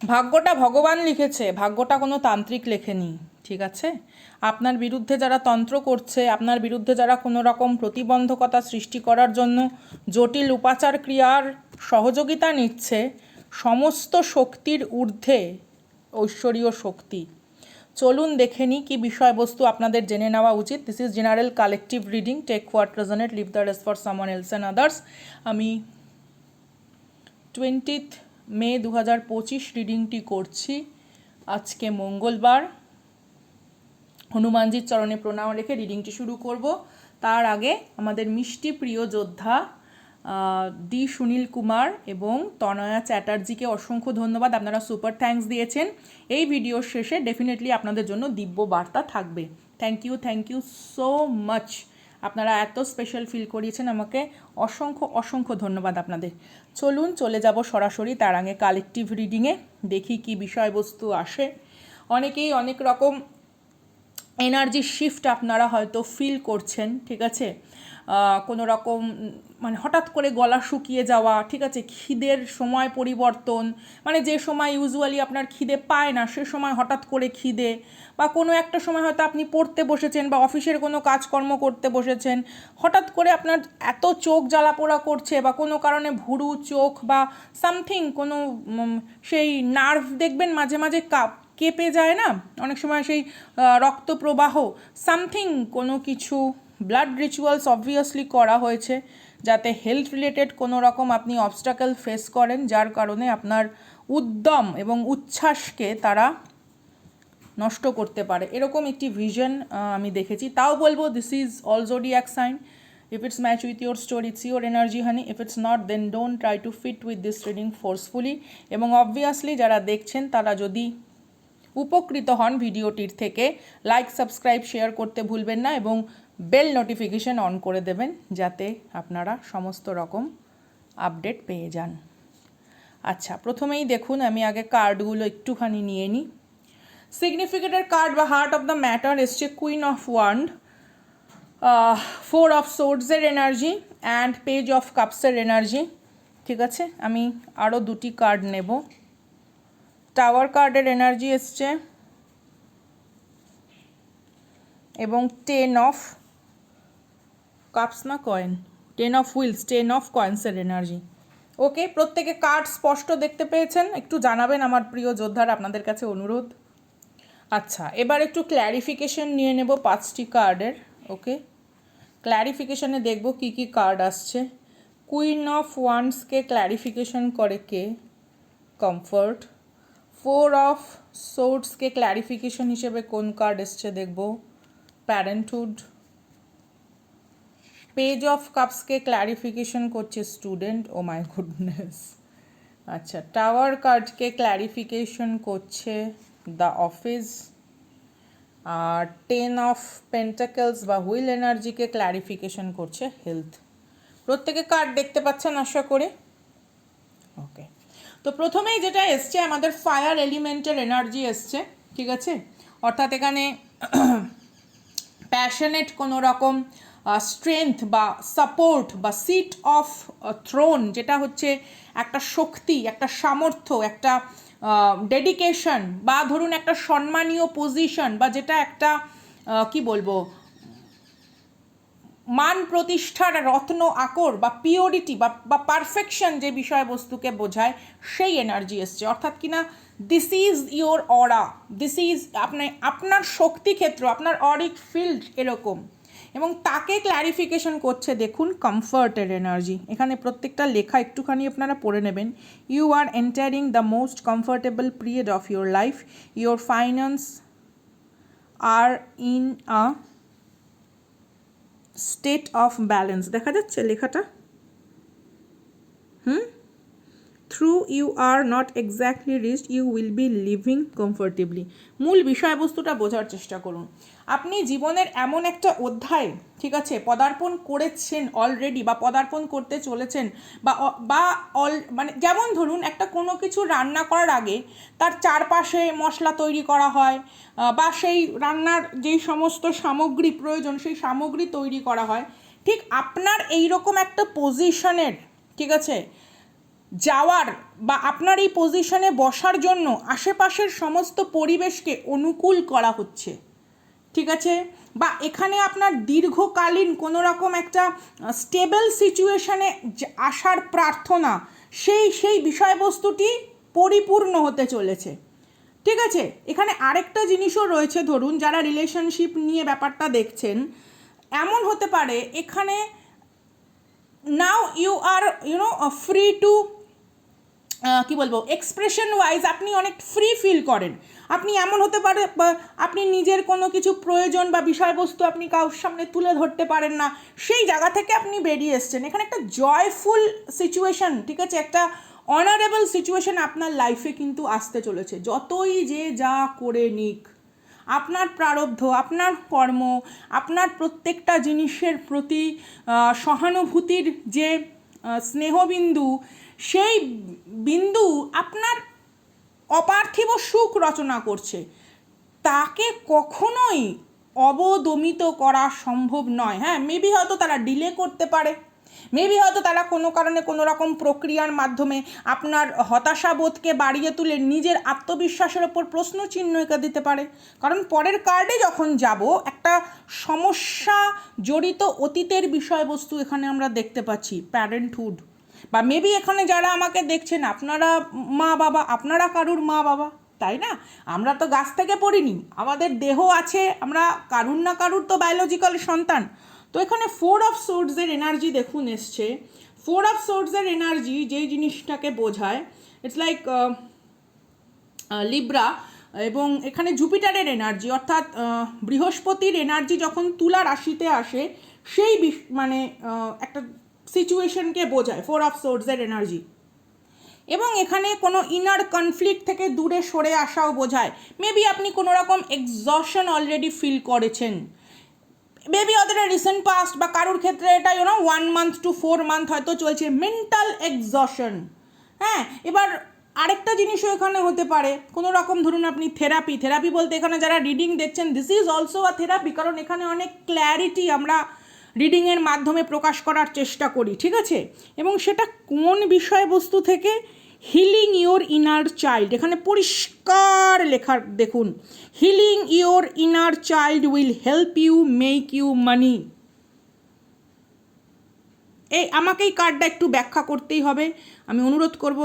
ভাগ্যটা ভগবান লিখেছে, ভাগ্যটা কোনো তান্ত্রিক লেখেনি, ঠিক আছে? আপনার বিরুদ্ধে যারা তন্ত্র করছে, আপনার বিরুদ্ধে যারা কোনো রকম প্রতিবন্ধকতা সৃষ্টি করার জন্য জটিল উপাচার ক্রিয়ার সহযোগিতা নিচ্ছে, সমস্ত শক্তির ঊর্ধ্বে ঐশ্বরীয় শক্তি। চলুন দেখে নিই কী বিষয়বস্তু আপনাদের জেনে নেওয়া উচিত। This is general collective reading take what resonate leave the race for someone else and others আমি টোয়েন্টিথ মে দু হাজার পঁচিশ রিডিংটি করছি। আজকে মঙ্গলবার। হনুমানজির চরণে প্রণাম রেখে রিডিংটি শুরু করব। তার আগে আমাদের মিষ্টি প্রিয় যোদ্ধা ডি সুনীল কুমার এবং তনয়া চ্যাটার্জিকে অসংখ্য ধন্যবাদ। আপনারা সুপার থ্যাঙ্কস দিয়েছেন। এই ভিডিওর শেষে ডেফিনেটলি আপনাদের জন্য দিব্য বার্তা থাকবে। Thank you thank you so much. আপনারা এত স্পেশাল ফিল করিয়েছেন আমাকে। অসংখ্য অসংখ্য ধন্যবাদ আপনাদের। চলুন চলে যাব সরাসরি তার আগে কালেকটিভ রিডিংয়ে দেখি কি বিষয়বস্তু আসে। অনেকেই অনেক রকম এনার্জি শিফট আপনারা হয়তো ফিল করছেন, ঠিক আছে? কোনো রকম মানে হঠাৎ করে গলা শুকিয়ে যাওয়া, ঠিক আছে, খিদের সময় পরিবর্তন মানে যে সময় ইউজুয়ালি আপনার খিদে পায় না, সে সময় হঠাৎ করে খিদে, বা কোনো একটা সময় হয়তো আপনি পড়তে বসেছেন বা অফিসের কোনো কাজকর্ম করতে বসেছেন, হঠাৎ করে আপনার এত চোখ জ্বালা পোড়া করছে বা কোনো কারণে ভুরু, চোখ বা সামথিং কোনো সেই নার্ভ দেখবেন মাঝে মাঝে কাপ, কেঁপে যায় না? অনেক সময় সেই রক্ত প্রবাহ সামথিং কোনো কিছু ব্লাড রিচুয়ালস অবভিয়াসলি করা হয়েছে, যাতে হেলথ রিলেটেড কোনো রকম আপনি অবস্টাকেল ফেস করেন, যার কারণে আপনার উদ্যম এবং উচ্ছ্বাসকে তারা নষ্ট করতে পারে। এরকম একটি ভিশন আমি দেখেছি। তাও বলব দিস ইজ অল এক sign if it's match with your story it's your energy honey if it's not then don't try to fit with this reading forcefully এবং অবভিয়াসলি যারা দেখছেন, তারা যদি উপকৃত হন ভিডিওটির থেকে লাইক সাবস্ক্রাইব শেয়ার করতে ভুলবেন না। এবং বেল নোটিফিকেশন অন করে দেবেন যাতে আপনারা সমস্ত রকম আপডেট পেয়ে যান। আচ্ছা প্রথমেই দেখুন, আমি আগে কার্ডগুলো একটুখানি নিয়ে নিই। সিগনিফিকেটের কার্ড বা হার্ট অফ দ্য ম্যাটার এসছে queen of wand four of সোর্ডসের energy and page of কাপসের এনার্জি ঠিক আছে? আমি আরও দুটি কার্ড নেব। টাওয়ার কার্ডের এনার্জি এসছে। এবং টেন অফ কাপস না coin ten of wheels ten of কয়েন্সের energy okay প্রত্যেকে কার্ড স্পষ্ট দেখতে পেয়েছেন? একটু জানাবেন আমার প্রিয় যোদ্ধার আপনাদের কাছে অনুরোধ? আচ্ছা এবার একটু ক্ল্যারিফিকেশন নিয়ে নেব পাঁচটি কার্ডের ওকে ক্ল্যারিফিকেশনে দেখব কি কি কার্ড আসছে। কুইন অফ ওয়ান্সকে ক্ল্যারিফিকেশন করে কে? কমফর্ট ফোর অফ সোর্টসকে ক্ল্যারিফিকেশন হিসেবে কোন কার্ড এসছে দেখব? প্যারেন্টহুড পেজ অফ কাপসকে ক্ল্যারিফিকেশন করছে স্টুডেন্ট ও মাই গুডনেস আচ্ছা টাওয়ার কার্ডকে ক্ল্যারিফিকেশন করছে দ্য অফিস আর টেন অফ পেন্টাকেলস বা হুইল এনার্জিকে ক্ল্যারিফিকেশন করছে হেলথ প্রত্যেকে কার্ড দেখতে পাচ্ছেন আশা করে? ওকে তো প্রথমেই যেটা এসছে, আমাদের ফায়ার এলিমেন্টের এনার্জি এসছে, ঠিক আছে? অর্থাৎ এখানে প্যাশনেট কোনো রকম স্ট্রেংথ বা সাপোর্ট বা সিট অফ থ্রোন যেটা হচ্ছে একটা শক্তি, একটা সামর্থ্য, একটা ডেডিকেশন বা ধরুন একটা সম্মানীয় পজিশন বা যেটা একটা কি বলব, মান প্রতিষ্ঠার রত্ন আকর বা পিওরিটি বা পারফেকশন যে বিষয়বস্তুকে বোঝায়, সেই এনার্জি এসছে। অর্থাৎ কিনা this is your aura this is আপনার আপনার শক্তি ক্ষেত্র, আপনার অরিক ফিল্ড এরকম। এবং তাকে ক্ল্যারিফিকেশন করছে, দেখুন কমফর্টের এনার্জি এখানে প্রত্যেকটা লেখা একটুখানি আপনারা পড়ে নেবেন। You are entering the most comfortable period of your life your finance are in a state of balance দেখা যাচ্ছে লেখাটা? হুম? You are not exactly rich you will be living comfortably মূল বিষয়বস্তুটা বোঝার চেষ্টা করুন। আপনি জীবনের এমন একটা অধ্যায়, ঠিক আছে, পদার্পণ করেছেন অলরেডি বা পদার্পণ করতে চলেছেন বা বা অল মানে যেমন ধরুন একটা কোনো কিছু রান্না করার আগে তার চারপাশে মশলা তৈরি করা হয় বা সেই রান্নার যেই সমস্ত সামগ্রী প্রয়োজন সেই সামগ্রী তৈরি করা হয়, ঠিক আপনার এই রকম একটা পজিশনের ঠিক আছে যাওয়ার বা আপনার এই পজিশনে বসার জন্য আশেপাশের সমস্ত পরিবেশকে অনুকূল করা হচ্ছে। ঠিক আছে? বা এখানে আপনার দীর্ঘকালীন কোনো রকম একটা স্টেবল সিচুয়েশনে আসার প্রার্থনা, সেই সেই বিষয়বস্তুটি পরিপূর্ণ হতে চলেছে। ঠিক আছে? এখানে আরেকটা জিনিসও রয়েছে ধরুন, যারা রিলেশনশিপ নিয়ে ব্যাপারটা দেখছেন, এমন হতে পারে এখানে now you are you know free to কি বলব এক্সপ্রেশন ওয়াইজ আপনি অনেক ফ্রি ফিল করেন। আপনি এমন হতে পারে আপনি নিজের কোনো কিছু প্রয়োজন বা বিষয়বস্তু আপনি কারোর সামনে তুলে ধরতে পারেন না, সেই জায়গা থেকে আপনি বেরিয়ে এসছেন। এখানে একটা জয়ফুল সিচুয়েশন ঠিক আছে? একটা অনারেবল সিচুয়েশন আপনার লাইফে কিন্তু আসতে চলেছে। যতই যে যা করে নিক, আপনার প্রারব্ধ, আপনার কর্ম, আপনার প্রত্যেকটা জিনিসের প্রতি সহানুভূতির যে স্নেহবিন্দু, সেই বিন্দু আপনার অপার্থিব সুখ রচনা করছে। তাকে কখনোই অবদমিত করা সম্ভব নয়। হ্যাঁ মেবি হয়তো তারা ডিলে করতে পারে। মেবি হয়তো তারা কোনো কারণে কোনো রকম প্রক্রিয়ার মাধ্যমে আপনার হতাশাবোধকে বাড়িয়ে তুলে নিজের আত্মবিশ্বাসের ওপর প্রশ্ন চিহ্ন এঁকে দিতে পারে। কারণ পরের কার্ডে যখন যাব, একটা সমস্যা জড়িত অতীতের বিষয়বস্তু এখানে আমরা দেখতে পাচ্ছি প্যারেন্টহুড বা মেবি এখানে যারা আমাকে দেখছেন, আপনারা মা বাবা আপনারা কারুর মা বাবা তাই না? আমরা তো গাছ থেকে পড়িনি, আমাদের দেহ আছে, আমরা কারুর না কারুর তো বায়োলজিক্যাল সন্তান। তো এখানে ফোর অফ সোর্সের এনার্জি দেখুন এসছে। ফোর অফ সোর্সের এনার্জি যেই জিনিসটাকে বোঝায় ইটস লাইক লিব্রা এবং এখানে জুপিটারের এনার্জি অর্থাৎ বৃহস্পতির এনার্জি যখন তুলা রাশিতে আসে, সেই মানে একটা সিচুয়েশনকে বোঝায় ফোর অফ সোর্সের এনার্জি এবং এখানে কোনো ইনার কনফ্লিক্ট থেকে দূরে সরে আসাও বোঝায়। মেবি আপনি কোনো রকম এক্সশন অলরেডি ফিল করেছেন। মেবি ওদের রিসেন্ট পাস্ট বা কারোর ক্ষেত্রে এটা you know one month to four month হয়তো চলছে। মেন্টাল এক্সশন হ্যাঁ এবার আরেকটা জিনিসও এখানে হতে পারে। কোনো রকম ধরুন আপনি থেরাপি থেরাপি বলতে এখানে যারা রিডিং দেখছেন this is also a therapy কারণ এখানে অনেক ক্ল্যারিটি আমরা রিডিংয়ের মাধ্যমে প্রকাশ করার চেষ্টা করি, ঠিক আছে? এবং সেটা কোন বিষয়বস্তু থেকে হিলিং ইওর ইনার চাইল্ড এখানে পরিষ্কার লেখা, দেখুন। Healing your inner child will help you make you money এই, আমাকে এই কার্ডটা একটু ব্যাখ্যা করতেই হবে। আমি অনুরোধ করব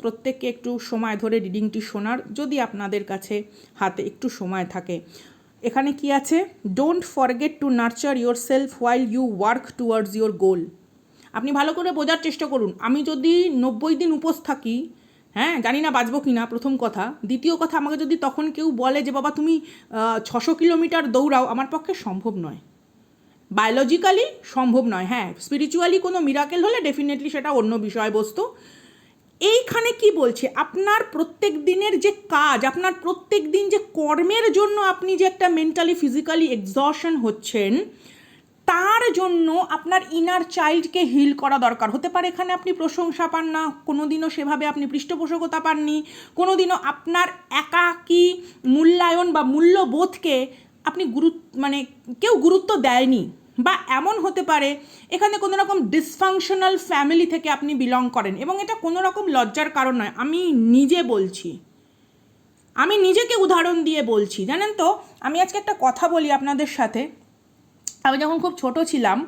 প্রত্যেককে একটু সময় ধরে রিডিংটি শোনার, যদি আপনাদের কাছে হাতে একটু সময় থাকে। এখানে কি আছে? Don't forget to nurture yourself while you work towards your goal আপনি ভালো করে বোঝার চেষ্টা করুন। আমি যদি নব্বই দিন উপোস থাকি হ্যাঁ জানি না বাঁচবো কি না প্রথম কথা। দ্বিতীয় কথা, আমাকে যদি তখন কেউ বলে যে, বাবা, তুমি ছশো কিলোমিটার দৌড়াও, আমার পক্ষে সম্ভব নয়। বায়োলজিক্যালি সম্ভব নয় হ্যাঁ। স্পিরিচুয়ালি কোনো মিরাকেল হলে ডেফিনেটলি সেটা অন্য বিষয়বস্তু। এইখানে কি বলছে? আপনার প্রত্যেক দিনের যে কাজ, আপনার প্রত্যেক দিন যে কর্মের জন্য আপনি যে একটা মেন্টালি ফিজিক্যালি এক্সশন হচ্ছেন তার জন্য আপনার ইনার চাইল্ডকে হিল করা দরকার। হতে পারে এখানে আপনি প্রশংসা পান না, কোনোদিনও সেভাবে আপনি পৃষ্ঠপোষকতা পাননি, কোনোদিনও আপনার একাকী মূল্যায়ন বা মূল্যবোধকে আপনি গুরুত্ব মানে কেউ গুরুত্ব দেয়নি বা এমন হতে পারে এখানে কোনো রকম ডিসফাংশনাল ফ্যামিলি থেকে আপনি বিলং করেন এবং এটা কোনো রকম লজ্জার কারণ নয়। আমি নিজে বলছি। আমি নিজেকে উদাহরণ দিয়ে বলছি। জানেন তো, আমি আজকে একটা কথা বলি আপনাদের সাথে। আমি যখন খুব ছোট ছিলাম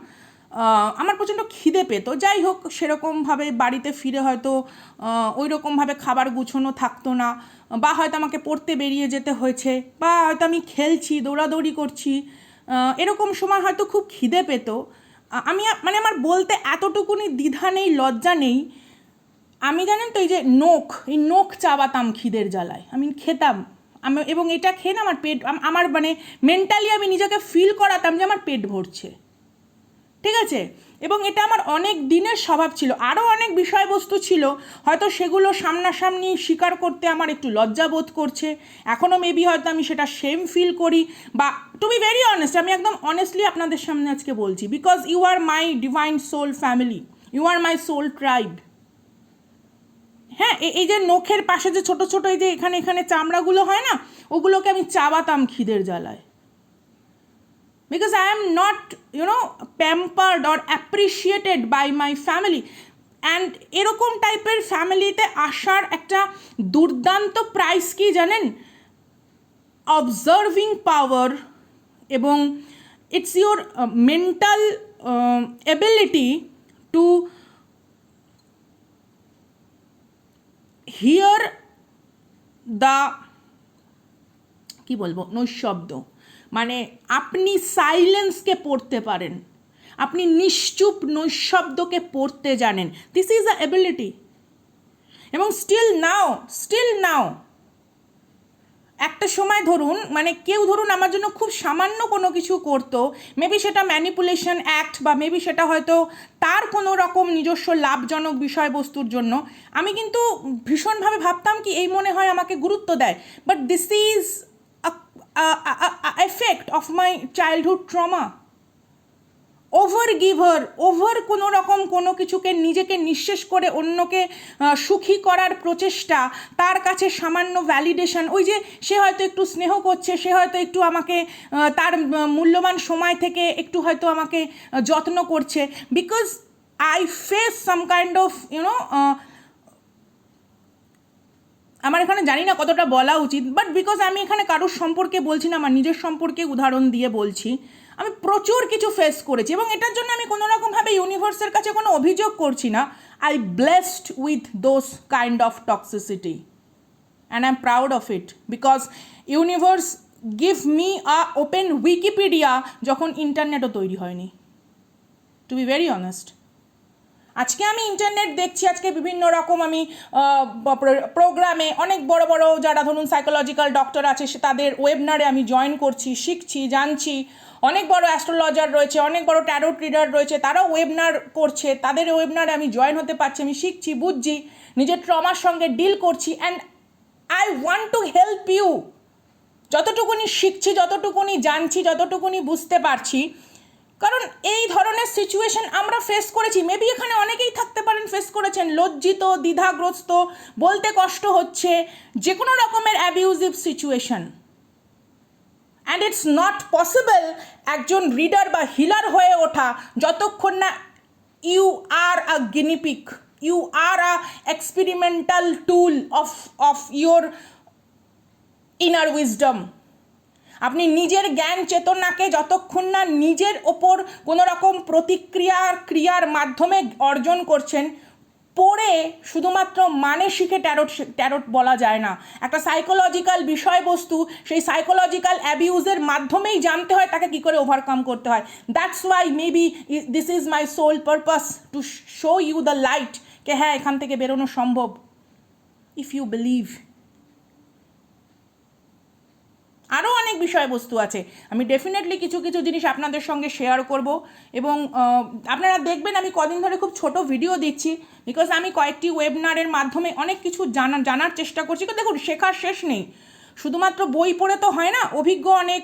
আমার প্রচণ্ড খিদে পেতো। যাই হোক, সেরকমভাবে বাড়িতে ফিরে হয়তো ওই রকমভাবে খাবার গুছোনো থাকতো না, বা হয়তো আমাকে পড়তে বেরিয়ে যেতে হয়েছে, বা হয়তো আমি খেলছি, দৌড়াদৌড়ি করছি এরকম সময় হয়তো খুব খিদে পেতো। আমি মানে আমার বলতে এতটুকুনি দ্বিধা নেই, লজ্জা নেই। আমি জানেন তো এই যে নোখ, এই নোখ চাবাতাম খিদের জ্বালায়। আমি খেতাম। এবং এটা খেয়ে না আমার পেট আমার মানে মেন্টালি আমি নিজেকে ফিল করাতাম যে আমার পেট ভরছে। ঠিক আছে? এবং এটা আমার অনেক দিনের স্বভাব ছিল। আরও অনেক বিষয়বস্তু ছিল। হয়তো সেগুলো সামনাসামনি স্বীকার করতে আমার একটু লজ্জা বোধ করছে। এখনও মেবি হয়তো আমি সেটা সেম ফিল করি। বা টু বি ভেরি অনেস্ট আমি একদম অনেস্টলি আপনাদের সামনে আজকে বলছি। Because you are my divine soul family you are my soul tribe হ্যাঁ এই যে নখের পাশে যে ছোট ছোট এই যে এখানে এখানে চামড়াগুলো হয় না ওগুলোকে আমি চাবাতাম খিদের জ্বালায় because I am not know, pampered or appreciated by my family. And এরকম টাইপের ফ্যামিলিতে আসার একটা দুর্দান্ত প্রাইস কি জানেন অবজার্ভিং পাওয়ার এবং it's your mental ability to hear the কি বলব নৈশব্দ মানে আপনি সাইলেন্সকে পড়তে পারেন। আপনি নিশ্চুপ নৈশব্দকে পড়তে জানেন। দিস ইজ আ এবং স্টিল নাও স্টিল নাও একটা সময় ধরুন মানে কেউ ধরুন আমার জন্য খুব সামান্য কোনো কিছু করতো মেবি সেটা ম্যানিপুলেশন অ্যাক্ট বা মেবি সেটা হয়তো তার কোনো রকম নিজস্ব লাভজনক বিষয়বস্তুর জন্য। আমি কিন্তু ভীষণভাবে ভাবতাম কি এই মনে হয় আমাকে গুরুত্ব দেয়। But this is effect of my childhood trauma over giver over কোনো রকম কোনো কিছুকে নিজেকে নিঃশেষ করে অন্যকে সুখী করার প্রচেষ্টা, তার কাছে সামান্য ভ্যালিডেশন ওই যে সে হয়তো একটু স্নেহ করছে, সে হয়তো একটু আমাকে তার মূল্যবান সময় থেকে একটু হয়তো আমাকে যত্ন করছে। Because I face some kind of you know আমার এখানে জানি না কতটা বলা উচিত বাট বিকজ আমি এখানে কারোর সম্পর্কে বলছি না, আমার নিজের সম্পর্কে উদাহরণ দিয়ে বলছি। আমি প্রচুর কিছু ফেস করেছি এবং এটার জন্য আমি কোনো রকমভাবে ইউনিভার্সের কাছে কোনো অভিযোগ করছি না। I blessed with those kind of toxicity and I am proud of it because universe give me a open Wikipedia যখন ইন্টারনেটও তৈরি হয়নি। টু বি ভেরি অনেস্ট আজকে আমি ইন্টারনেট দেখছি, আজকে বিভিন্ন রকম আমি প্রোগ্রামে অনেক বড় বড় যারা ধরুন সাইকোলজিক্যাল ডক্টর আছে, সে তাদের ওয়েবনারে আমি জয়েন করছি, শিখছি, জানছি। অনেক বড় অ্যাস্ট্রোলজার রয়েছে, অনেক বড় ট্যারোট রিডার রয়েছে, তারাও ওয়েবনার করছে, তাদের ওয়েবনারে আমি জয়েন হতে পারছি, আমি শিখছি, বুঝছি, নিজের ট্রমার সঙ্গে ডিল করছি and I want to help you যতটুকুনি শিখছি, যতটুকুনি জানছি, যতটুকুনি বুঝতে পারছি কারণ এই ধরনের সিচুয়েশন আমরা ফেস করেছি। মেবি এখানে অনেকেই থাকতে পারেন ফেস করেছেন। লজ্জিত, দ্বিধাগ্রস্ত, বলতে কষ্ট হচ্ছে যে কোনো রকমের abusive situation and it's not possible একজন রিডার বা হিলার হয়ে ওঠা যতক্ষণ না you are a guinea pig you are a experimental tool of of your inner wisdom আপনি নিজের জ্ঞান চেতনাকে যতক্ষণ না নিজের ওপর কোনো রকম প্রতিক্রিয়ার ক্রিয়ার মাধ্যমে অর্জন করছেন, পড়ে শুধুমাত্র মানে শিখে ট্যারোট ট্যারোট বলা যায় না। একটা সাইকোলজিক্যাল বিষয়বস্তু, সেই সাইকোলজিক্যাল অ্যাবিউজের মাধ্যমেই জানতে হয়, তাকে কী করে ওভারকাম করতে হয়। That's why maybe this is my soul purpose to show you the light কে হ্যাঁ এখান থেকে বেরোনো সম্ভব। ইফ ইউ বিলিভ আরও অনেক বিষয়বস্তু আছে। আমি ডেফিনেটলি কিছু কিছু জিনিস আপনাদের সঙ্গে শেয়ার করব এবং আপনারা দেখবেন আমি কদিন ধরে খুব ছোট ভিডিও দিচ্ছি বিকজ আমি কয়েকটি ওয়েবনারের মাধ্যমে অনেক কিছু জানা, জানার চেষ্টা করছি। কিন্তু দেখুন, শেখার শেষ নেই। শুধুমাত্র বই পড়ে তো হয় না, অভিজ্ঞ অনেক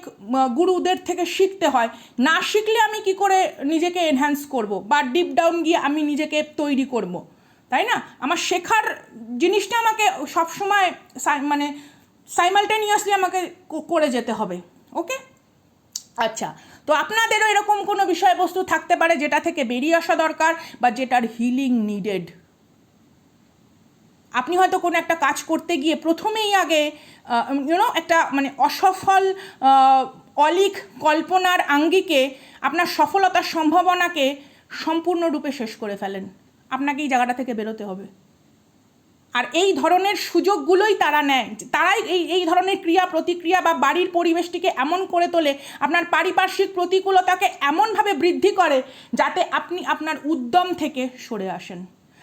গুরুদের থেকে শিখতে হয়। না শিখলে আমি কি করে নিজেকে এনহ্যান্স করব বা ডিপ ডাউন গিয়ে আমি নিজেকে তৈরি করব? তাই না? আমার শেখার জিনিসটা আমাকে সবসময় মানে সাইমালটেনিয়াসলি আমাকে করে যেতে হবে ওকে আচ্ছা তো আপনাদেরও এরকম কোনো বিষয়বস্তু থাকতে পারে যেটা থেকে বেরিয়ে আসা দরকার বা যেটার হিলিং নিডেড আপনি হয়তো কোনো একটা কাজ করতে গিয়ে প্রথমেই আগে ইউনো একটা মানে অসফল অলিক কল্পনার আঙ্গিকে, আপনার সফলতার সম্ভাবনাকে সম্পূর্ণরূপে শেষ করে ফেলেন। আপনাকে এই জায়গাটা থেকে বেরোতে হবে। আর এই ধরনের সুযোগগুলোই তারা নেয়। তারাই এই এই ধরনের ক্রিয়া প্রতিক্রিয়া বা বাড়ির পরিবেশটিকে এমন করে তোলে, আপনার পারিপার্শ্বিক প্রতিকূলতাকে এমনভাবে বৃদ্ধি করে যাতে আপনি আপনার উদ্যম থেকে সরে আসেন।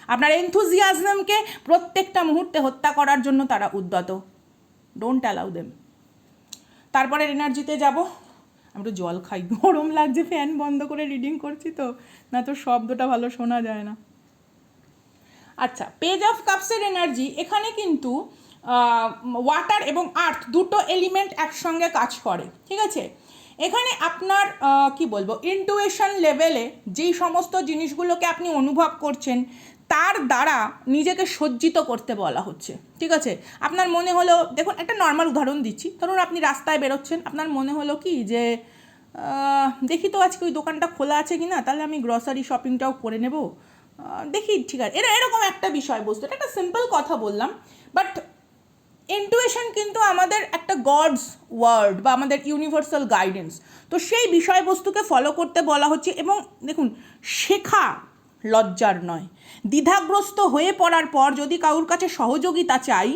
আপনার এনথুজিয়াজমকে প্রত্যেকটা মুহূর্তে হত্যা করার জন্য তারা উদ্যত। ডোন্ট অ্যালাউ দেম তারপরের এনার্জিতে যাব। আমি একটু জল খাই। গরম লাগছে ফ্যান বন্ধ করে রিডিং করছি তো। না তো শব্দটা ভালো শোনা যায় না। আচ্ছা পেজ অফ কাপসের এনার্জি এখানে কিন্তু ওয়াটার এবং আর্থ দুটো এলিমেন্ট একসঙ্গে কাজ করে, ঠিক আছে? এখানে আপনার কি বলব ইন্টুয়েশন লেভেলে যেই সমস্ত জিনিসগুলোকে আপনি অনুভব করছেন, তার দ্বারা নিজেকে সজ্জিত করতে বলা হচ্ছে, ঠিক আছে? আপনার মনে হলো, দেখুন, একটা নর্মাল উদাহরণ দিচ্ছি। ধরুন, আপনি রাস্তায় বেরোচ্ছেন, আপনার মনে হলো কি যে দেখি তো আজকে ওই দোকানটা খোলা আছে কি না তাহলে আমি গ্রসারি শপিংটাও করে নেব। দেখি, ঠিক আছে। এটা এরকম একটা বিষয়বস্তু এটা একটা সিম্পল কথা বললাম বাট ইন্টুয়েশন কিন্তু আমাদের একটা গডস ওয়ার্ড বা আমাদের ইউনিভার্সাল গাইডেন্স তো সেই বিষয়বস্তুকে ফলো করতে বলা হচ্ছে এবং দেখুন, শেখা লজ্জার নয়। দ্বিধাগ্রস্ত হয়ে পড়ার পর যদি কারুর কাছে সহযোগিতা চাই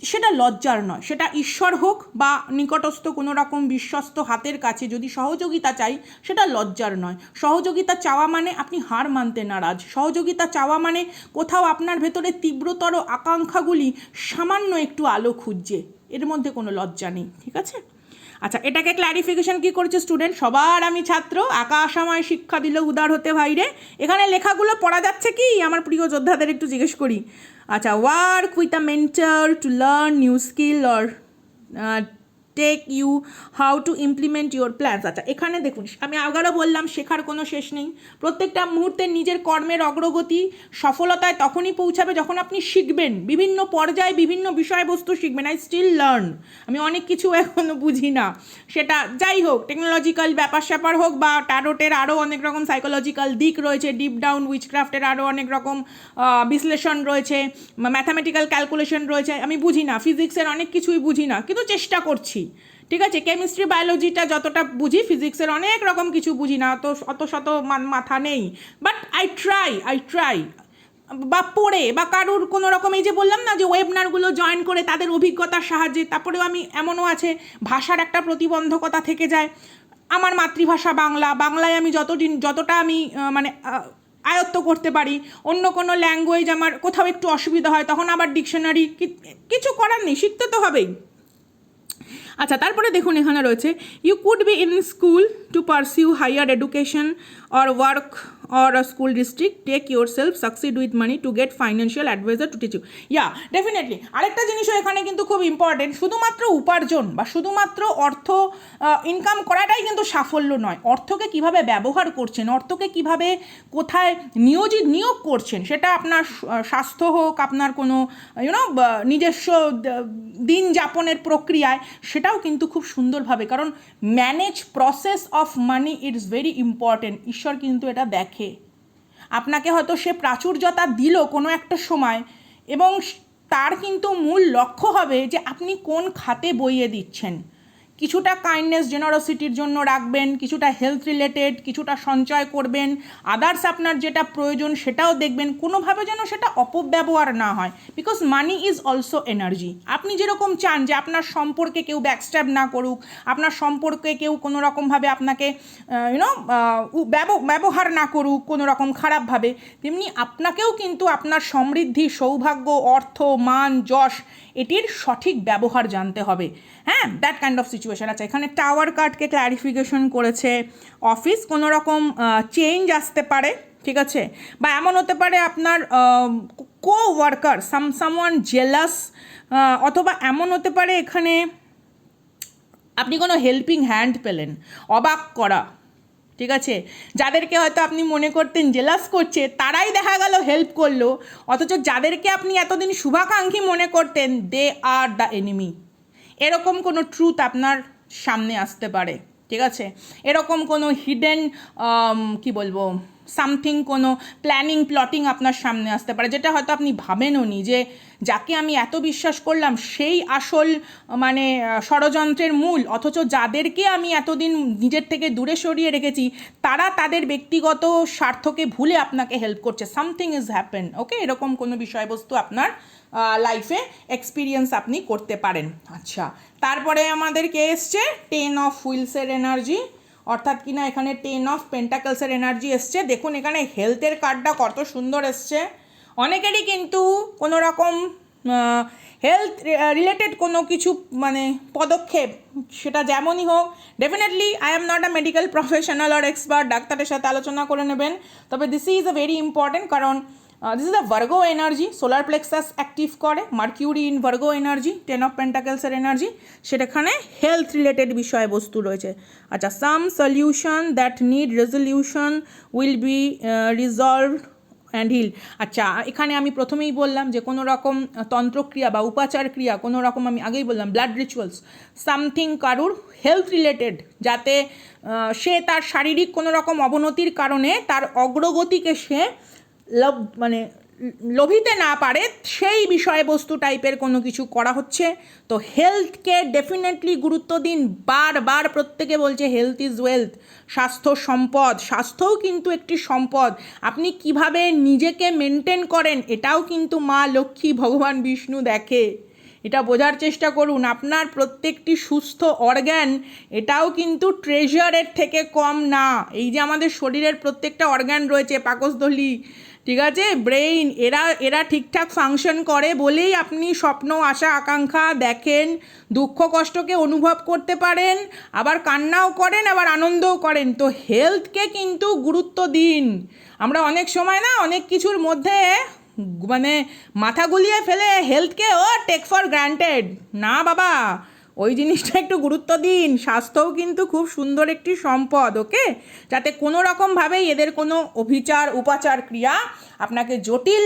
সেটা লজ্জার নয়, সেটা ঈশ্বর হোক বা নিকটস্থ কোনো রকম বিশ্বস্ত হাতের কাছে যদি সহযোগিতা চাই, সেটা লজ্জার নয়। সহযোগিতা চাওয়া মানে আপনি হার মানতে নারাজ। সহযোগিতা চাওয়া মানে কোথাও আপনার ভেতরে তীব্রতর আকাঙ্ক্ষাগুলি সামান্য একটু আলো খুঁজছে। এর মধ্যে কোনো লজ্জা নেই, ঠিক আছে? আচ্ছা এটাকে ক্ল্যারিফিকেশন কি করেছে স্টুডেন্ট সবার আমি ছাত্র আকাশ আমায় শিক্ষা দিল উদার হতে ভাইরে। এখানে লেখাগুলো পড়া যাচ্ছে কি? আমার প্রিয় যোদ্ধাদের একটু জিজ্ঞেস করি। আচ্ছা work with a mentor to learn new skill or take you how to implement your plans আচ্ছা এখানে দেখুন, আমি আগারও বললাম, শেখার কোনো শেষ নেই। প্রত্যেকটা মুহূর্তে নিজের কর্মের অগ্রগতি সফলতায় তখনই পৌঁছাবে যখন আপনি শিখবেন। বিভিন্ন পর্যায়ে বিভিন্ন বিষয়বস্তু শিখবেন। আই স্টিল লার্ন আমি অনেক কিছু এখনও বুঝি না। সেটা যাই হোক টেকনোলজিক্যাল ব্যাপার স্যাপার হোক বা ট্যারোটের আরও অনেক রকম সাইকোলজিক্যাল দিক রয়েছে ডিপ ডাউন উইচক্রাফটের আরও অনেক রকম বিশ্লেষণ রয়েছে ম্যাথামেটিক্যাল ক্যালকুলেশন রয়েছে। আমি বুঝি না ফিজিক্সের অনেক কিছুই বুঝি না, কিন্তু চেষ্টা করছি। ঠিক আছে? কেমিস্ট্রি বায়োলজিটা যতটা বুঝি ফিজিক্সের অনেক রকম কিছু বুঝি না, অত অত শত মাথা নেই। But I try I try বা পড়ে, বা কারুর কোনো রকম এই যে বললাম না যে ওয়েবনারগুলো জয়েন করে তাদের অভিজ্ঞতার সাহায্যে, তারপরেও আমি এমনও আছে, ভাষার একটা প্রতিবন্ধকতা থেকে যায়। আমার মাতৃভাষা বাংলা, বাংলায় আমি যতদিন, যতটা আমি মানে আয়ত্ত করতে পারি, অন্য কোনো ল্যাঙ্গুয়েজ আমার কোথাও একটু অসুবিধা হয়, তখন আবার ডিকশনারি কিছু করার নেই, শিখতে তো হবেই। আচ্ছা তারপরে দেখুন, এখানে রয়েছে you could be in school to pursue higher education or work a school district take your self succeed with money to get financial advisor to teach you yeah definitely আরেকটা জিনিসও এখানে কিন্তু খুব ইম্পর্টেন্ট শুধুমাত্র উপার্জন বা শুধুমাত্র অর্থ ইনকাম করাটাই কিন্তু সাফল্য নয়। অর্থকে কীভাবে ব্যবহার করছেন, অর্থকে কীভাবে কোথায় নিয়োজিত, নিয়োগ করছেন, সেটা আপনার স্বাস্থ্য হোক, আপনার কোনো ইউনো নিজস্ব দিন যাপনের প্রক্রিয়ায়, সেটাও কিন্তু খুব সুন্দরভাবে, কারণ manage process of money it's very important ঈশ্বর কিন্তু এটা দেখে। আপনাকে হয়তো সে প্রাচুর্যতা দিল কোনো একটা সময় এবং তার কিন্তু মূল লক্ষ্য হবে যে আপনি কোন খাতে বইয়ে দিচ্ছেন। কিছুটা কাইন্ডনেস জেনারসিটির জন্য রাখবেন, কিছুটা হেলথ রিলেটেড কিছুটা সঞ্চয় করবেন। আদার্স আপনার যেটা প্রয়োজন সেটাও দেখবেন। কোনোভাবে যেন সেটা অপব্যবহার না হয়। Because money is also energy আপনি যেরকম চান যে আপনার সম্পর্কে কেউ ব্যাকস্ট্যাব না করুক, আপনার সম্পর্কে কেউ কোনো রকমভাবে আপনাকে ইউনো ব্যবহার না করুক কোনো রকম খারাপভাবে, তেমনি আপনাকেও কিন্তু আপনার সমৃদ্ধি, সৌভাগ্য, অর্থ, মান, যশ এটির সঠিক ব্যবহার জানতে হবে। হ্যাঁ দ্যাট কাইন্ড অফ সিচুয়েশন আছে। এখানে টাওয়ার কার্ডকে ক্ল্যারিফিকেশন করেছে। অফিস কোনো রকম চেঞ্জ আসতে পারে, ঠিক আছে? বা এমন হতে পারে আপনার coworker some someone jealous অথবা এমন হতে পারে এখানে আপনি কোনো হেল্পিং হ্যান্ড পেলেন, অবাক করা। ঠিক আছে? যাদেরকে হয়তো আপনি মনে করতেন জেলাস করছে, তারাই দেখা গেল হেল্প করল। অথচ যাদেরকে আপনি এতদিন শুভাকাঙ্ক্ষী মনে করতেন দে আর দ্য এনিমি এরকম কোনো ট্রুথ আপনার সামনে আসতে পারে, ঠিক আছে? এরকম কোনো হিডেন কি বলব সামথিং কোনো প্ল্যানিং প্লটিং আপনার সামনে আসতে পারে, যেটা হয়তো আপনি ভাবেনও নি যে যাকে আমি এত বিশ্বাস করলাম, সেই আসল মানে ষড়যন্ত্রের মূল, অথচ যাদেরকে আমি এতদিন নিজের থেকে দূরে সরিয়ে রেখেছি, তারা তাদের ব্যক্তিগত স্বার্থকে ভুলে আপনাকে হেল্প করছে। সামথিং ইজ হ্যাপেন ওকে এরকম কোনো বিষয়বস্তু আপনার লাইফে এক্সপিরিয়েন্স আপনি করতে পারেন। আচ্ছা তারপরে আমাদের কে এসছে? টেন অফ হুইলসের এনার্জি অর্থাৎ কিনা এখানে টেন অফ পেন্টাকলসের এনার্জি এসছে। দেখুন এখানে হেলথের কার্ডটা কত সুন্দর এসছে। অনেকেরই কিন্তু কোনো রকম হেলথ রিলেটেড কোনো কিছু মানে পদক্ষেপ, সেটা যেমনই হোক definitely I am not a medical professional R expert ডাক্তারের সাথে আলোচনা করে নেবেন। তবে this is a very important কারণ this is a Virgo energy solar plexus active করে Mercury in Virgo energy ten of পেন্টাকেলসের energy সেটাখানে হেলথ রিলেটেড বিষয়বস্তু রয়েছে। আচ্ছা some solution that need resolution will be resolve and heal আচ্ছা এখানে আমি প্রথমেই বললাম যে কোনো রকম তন্ত্রক্রিয়া বা উপাচার ক্রিয়া, কোনো রকম আমি আগেই বললাম ব্লাড রিচুয়ালস সামথিং কারুর হেলথ রিলেটেড যাতে সে তার শারীরিক কোনো রকম অবনতির কারণে তার অগ্রগতিকে সে লভ মানে লোভিতে না পারে, সেই বিষয়বস্তু টাইপের কোনো কিছু করা হচ্ছে। তো হেলথকে ডেফিনেটলি গুরুত্ব দিন। বারবার প্রত্যেকে বলছে হেলথ ইজ ওয়েলথ স্বাস্থ্য সম্পদ। স্বাস্থ্যও কিন্তু একটি সম্পদ। আপনি কীভাবে নিজেকে মেনটেন করেন, এটাও কিন্তু মা লক্ষ্মী ভগবান বিষ্ণু দেখে। এটা বোঝার চেষ্টা করুন, আপনার প্রত্যেকটি সুস্থ অর্গ্যান এটাও কিন্তু ট্রেজারের থেকে কম না। এই যে আমাদের শরীরের প্রত্যেকটা অর্গ্যান রয়েছে, পাকস্থলী ঠিক আছে? ব্রেইন এরা এরা ঠিকঠাক ফাংশন করে বলেই আপনি স্বপ্ন, আশা, আকাঙ্ক্ষা দেখেন, দুঃখ, কষ্টকে অনুভব করতে পারেন, আবার কান্নাও করেন, আবার আনন্দও করেন। তো হেলথকে কিন্তু গুরুত্ব দিন। আমরা অনেক সময় না অনেক কিছুর মধ্যে মানে মাথা গুলিয়ে ফেলে হেলথকে ও টেক ফর গ্রান্টেড না বাবা ওই জিনিসটা একটু গুরুত্ব দিন। স্বাস্থ্যও কিন্তু খুব সুন্দর একটি সম্পদ, ওকে? যাতে কোনো রকমভাবেই এদের কোনো অভিচার, উপাচার, ক্রিয়া আপনাকে জটিল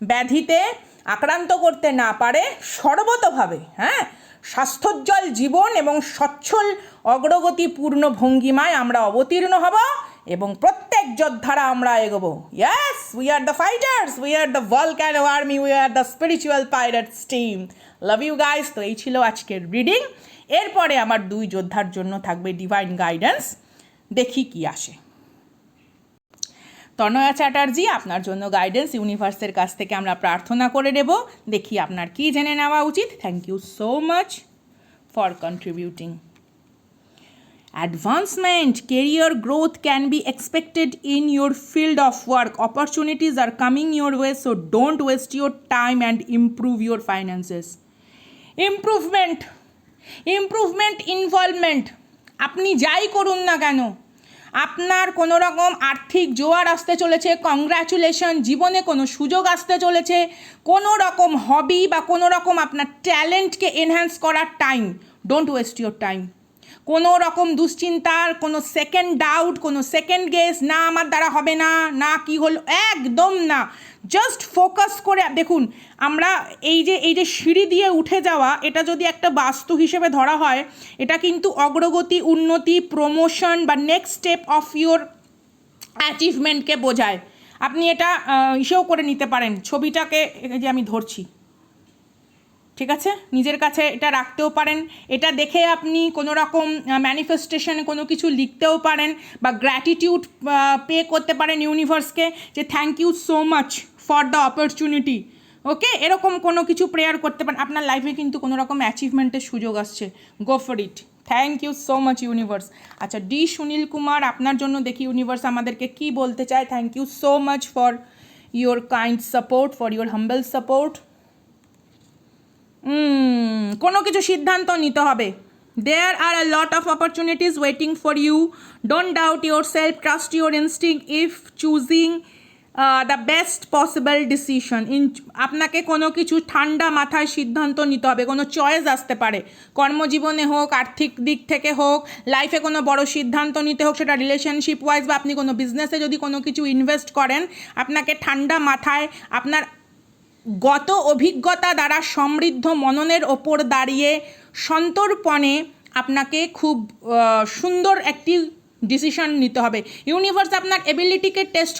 ব্যাধিতে আক্রান্ত করতে না পারে সর্বতভাবে হ্যাঁ? স্বাস্থ্যোজ্জ্বল জীবন এবং সচ্ছল অগ্রগতিপূর্ণ ভঙ্গিমায় আমরা অবতীর্ণ হব এবং প্রত্যেক যোদ্ধারা আমরা এগোবো। Yes we are the fighters we are the volcano army we are the spiritual pirates team love you guys তো এই ছিল আজকের রিডিং এরপরে আমার দুই যোদ্ধার জন্য থাকবে ডিভাইন গাইডেন্স দেখি কি আসে। তনয়া চ্যাটার্জি আপনার জন্য গাইডেন্স ইউনিভার্সের কাছ থেকে আমরা প্রার্থনা করে নেব। দেখি আপনার কি জেনে নেওয়া উচিত। Thank you so much for contributing Advancement, career growth can be expected in your field of work. Opportunities are coming your way, so don't waste your time and improve your finances. Improvement, improvement involvement আপনি যাই করুন না কেন আপনার কোনো রকম আর্থিক জোয়ার আসতে চলেছে কংগ্রাচুলেশন জীবনে কোনো সুযোগ আসতে চলেছে কোনো রকম হবি বা কোনো রকম আপনার ট্যালেন্টকে এনহ্যান্স করার time don't waste your time কোনো রকম দুশ্চিন্তার, কোনো সেকেন্ড ডাউট কোনো সেকেন্ড গেস না, আমার দ্বারা হবে না না, কি হলো? একদম না। জাস্ট ফোকাস করে, দেখুন, আমরা এই যে এই যে সিঁড়ি দিয়ে উঠে যাওয়া, এটা যদি একটা বাস্তু হিসেবে ধরা হয়, এটা কিন্তু অগ্রগতি, উন্নতি প্রমোশন বা নেক্সট স্টেপ অফ ইউর অ্যাচিভমেন্টকে বোঝায়। আপনি এটা ইসেও করে নিতে পারেন। ছবিটাকে যে আমি ধরছি। ঠিক আছে? নিজের কাছে এটা রাখতেও পারেন। এটা দেখে আপনি কোনো রকম ম্যানিফেস্টেশনে কোনো কিছু লিখতেও পারেন বা গ্র্যাটিটিউড পে করতে পারেন ইউনিভার্সকে যে thank you so much for the opportunity okay এরকম কোনো কিছু প্রেয়ার করতে পারেন। আপনার লাইফে কিন্তু কোনো রকম অ্যাচিভমেন্টের সুযোগ আসছে। Go for it thank you so much universe আচ্ছা ডি সুনীল কুমার আপনার জন্য দেখি ইউনিভার্স আমাদেরকে কি বলতে চায়। Thank you so much for your kind support for your humble support কোনো কিছু সিদ্ধান্ত নিতে হবে। There are a lot of opportunities waiting for you don't doubt your self trust your instinct if choosing the best possible decision in আপনাকে কোনো কিছু ঠান্ডা মাথায় সিদ্ধান্ত নিতে হবে, কোনো চয়েস আসতে পারে। কর্মজীবনে হোক, আর্থিক দিক থেকে হোক লাইফে কোনো বড় সিদ্ধান্ত নিতে হোক, সেটা রিলেশনশিপ ওয়াইজ বা আপনি কোনো বিজনেসে যদি কোনো কিছু ইনভেস্ট করেন, আপনাকে ঠান্ডা মাথায় আপনার গত অভিজ্ঞতা দ্বারা সমৃদ্ধ মননের ওপর দাঁড়িয়ে সন্তর্পণে আপনাকে খুব সুন্দর একটি ডিসিশন নিতে হবে। ইউনিভার্স আপনার এবিলিটিকে টেস্ট